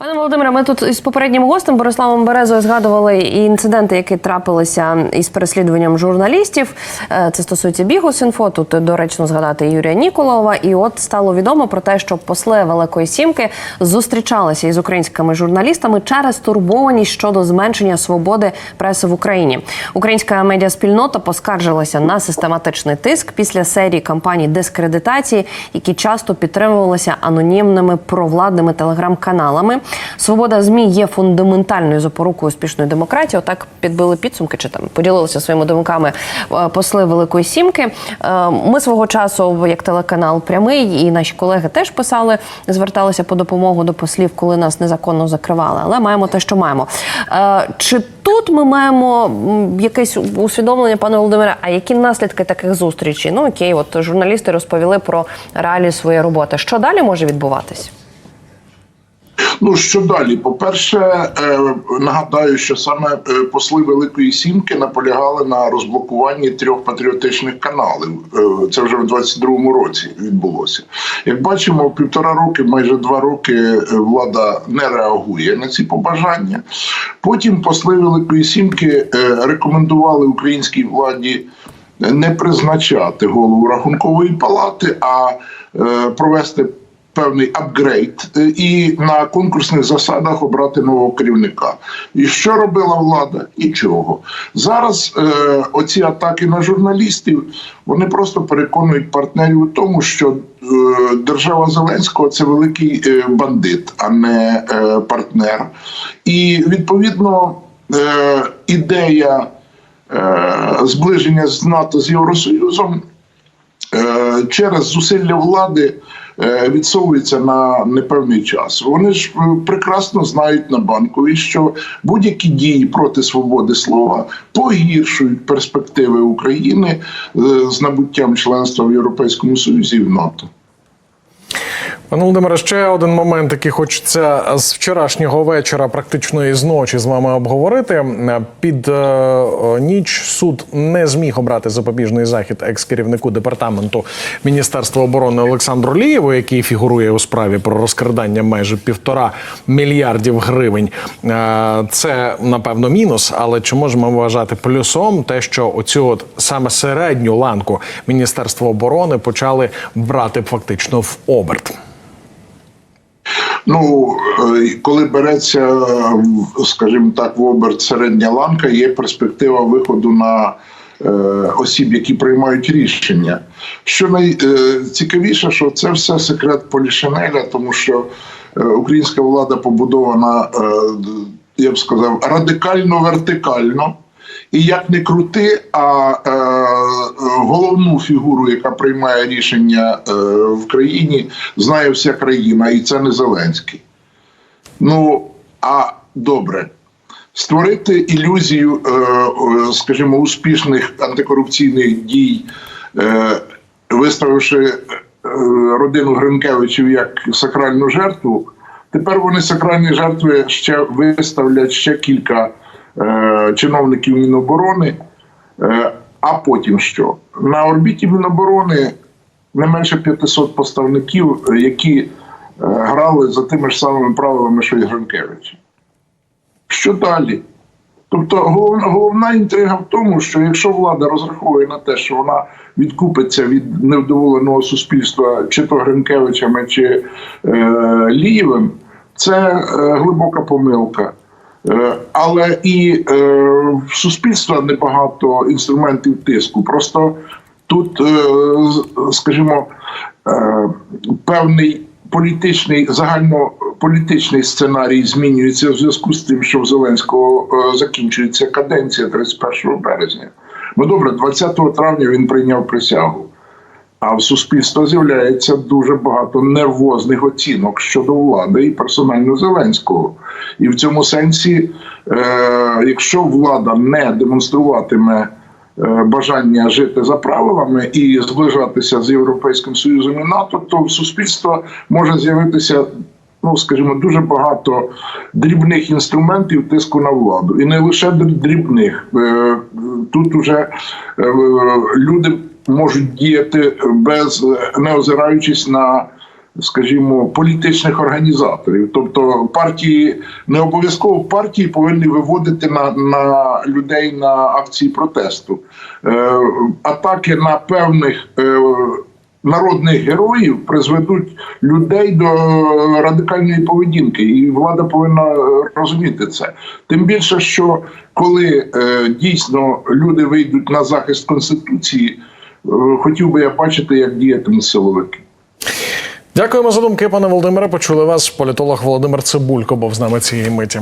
Пане Володимире, ми тут із попереднім гостем Бориславом Березою згадували і інциденти, які трапилися із переслідуванням журналістів. Е, Це стосується Бігус.Інфо. Тут доречно згадати Юрія Ніколова. І от стало відомо про те, що посли Великої Сімки зустрічалися із українськими журналістами через турбованість щодо зменшення свободи преси в Україні. Українська медіаспільнота поскаржилася на систематичний тиск після серії кампаній дискредитації, які часто підтримувалися анонімними провладними телеграм-каналами. Свобода змі є фундаментальною запорукою успішної демократії. Отак підбили підсумки чи там поділилися своїми думками е, посли Великої Сімки. Е, Ми свого часу, як телеканал прямий, і наші колеги теж писали, зверталися по допомогу до послів, коли нас незаконно закривали. Але маємо те, що маємо. Е, Чи тут ми маємо якесь усвідомлення, пане Володимире, а які наслідки таких зустрічей? Ну окей, от журналісти розповіли про реалії своєї роботи. Що далі може відбуватись? Ну що далі? По-перше, е, нагадаю, що саме е, посли Великої Сімки наполягали на розблокуванні трьох патріотичних каналів. Е, Це вже в 22-му році відбулося. Як бачимо, півтора роки, майже два роки влада не реагує на ці побажання. Потім посли Великої Сімки рекомендували українській владі не призначати голову рахункової палати, а е, провести певний апгрейд е, і на конкурсних засадах обрати нового керівника. І що робила влада? Нічого. Зараз е, оці атаки на журналістів вони просто переконують партнерів у тому, що е, держава Зеленського це великий е, бандит, а не е, партнер. І відповідно е, ідея е, зближення з НАТО з Євросоюзом через зусилля влади е, відсовується на непевний час. Вони ж е, прекрасно знають на банковій, що будь-які дії проти свободи слова погіршують перспективи України е, з набуттям членства в Європейському Союзі і в НАТО. Пане Володимире, ще один момент, який хочеться з вчорашнього вечора, практично із ночі, з вами обговорити. Під е, ніч суд не зміг обрати запобіжний захід екс-керівнику департаменту Міністерства оборони Олександру Лієву, який фігурує у справі про розкрадання майже півтора мільярдів гривень. Е, це напевно мінус, але чи можемо вважати плюсом те, що оцю от саме середню ланку Міністерства оборони почали брати фактично в оберт? Ну, е, коли береться, е, скажімо так, в оберт середня ланка, є перспектива виходу на е, осіб, які приймають рішення. Що найцікавіше, що це все секрет Полішинеля, тому що е, українська влада побудована, е, я б сказав, радикально вертикально. І як не крути, а е, головну фігуру, яка приймає рішення е, в країні, знає вся країна, і це не Зеленський. Ну а добре, створити ілюзію, е, е, скажімо, успішних антикорупційних дій, виставивши родину Гринкевичів як сакральну жертву. Тепер вони сакральні жертви ще виставлять ще кілька чиновників Міноборони. А потім що? На орбіті Міноборони не менше 500 поставників, які е, грали за тими ж самими правилами, що і Гринкевич. Що далі? Тобто головна, головна інтрига в тому, що якщо влада розраховує на те, що вона відкупиться від невдоволеного суспільства, чи то Гринкевичами, чи е, Лієвим, це е, глибока помилка. Е, але і е, в суспільства небагато інструментів тиску. Просто тут, е, скажімо, певний політичний загальнополітичний сценарій змінюється в зв'язку з тим, що в Зеленського закінчується каденція 31 березня. Ну добре, 20 травня він прийняв присягу. А в суспільства з'являється дуже багато нервозних оцінок щодо влади і персонально Зеленського. І в цьому сенсі, е, якщо влада не демонструватиме е, бажання жити за правилами і зближатися з Європейським Союзом і НАТО, то в суспільства може з'явитися. Ну, скажімо, дуже багато дрібних інструментів тиску на владу, і не лише дрібних. Е, Тут уже е, люди можуть діяти без не озираючись на скажімо, політичних організаторів. Тобто партії не обов'язково партії повинні виводити на, на людей на акції протесту. Е, атаки на певних. Е, Народних героїв призведуть людей до радикальної поведінки, і влада повинна розуміти це. Тим більше, що коли е, дійсно люди вийдуть на захист конституції, хотів би я бачити, як діятимуть силовики. Дякуємо за думки, пане Володимире. Почули вас. Політолог Володимир Цибулько був з нами цієї миті.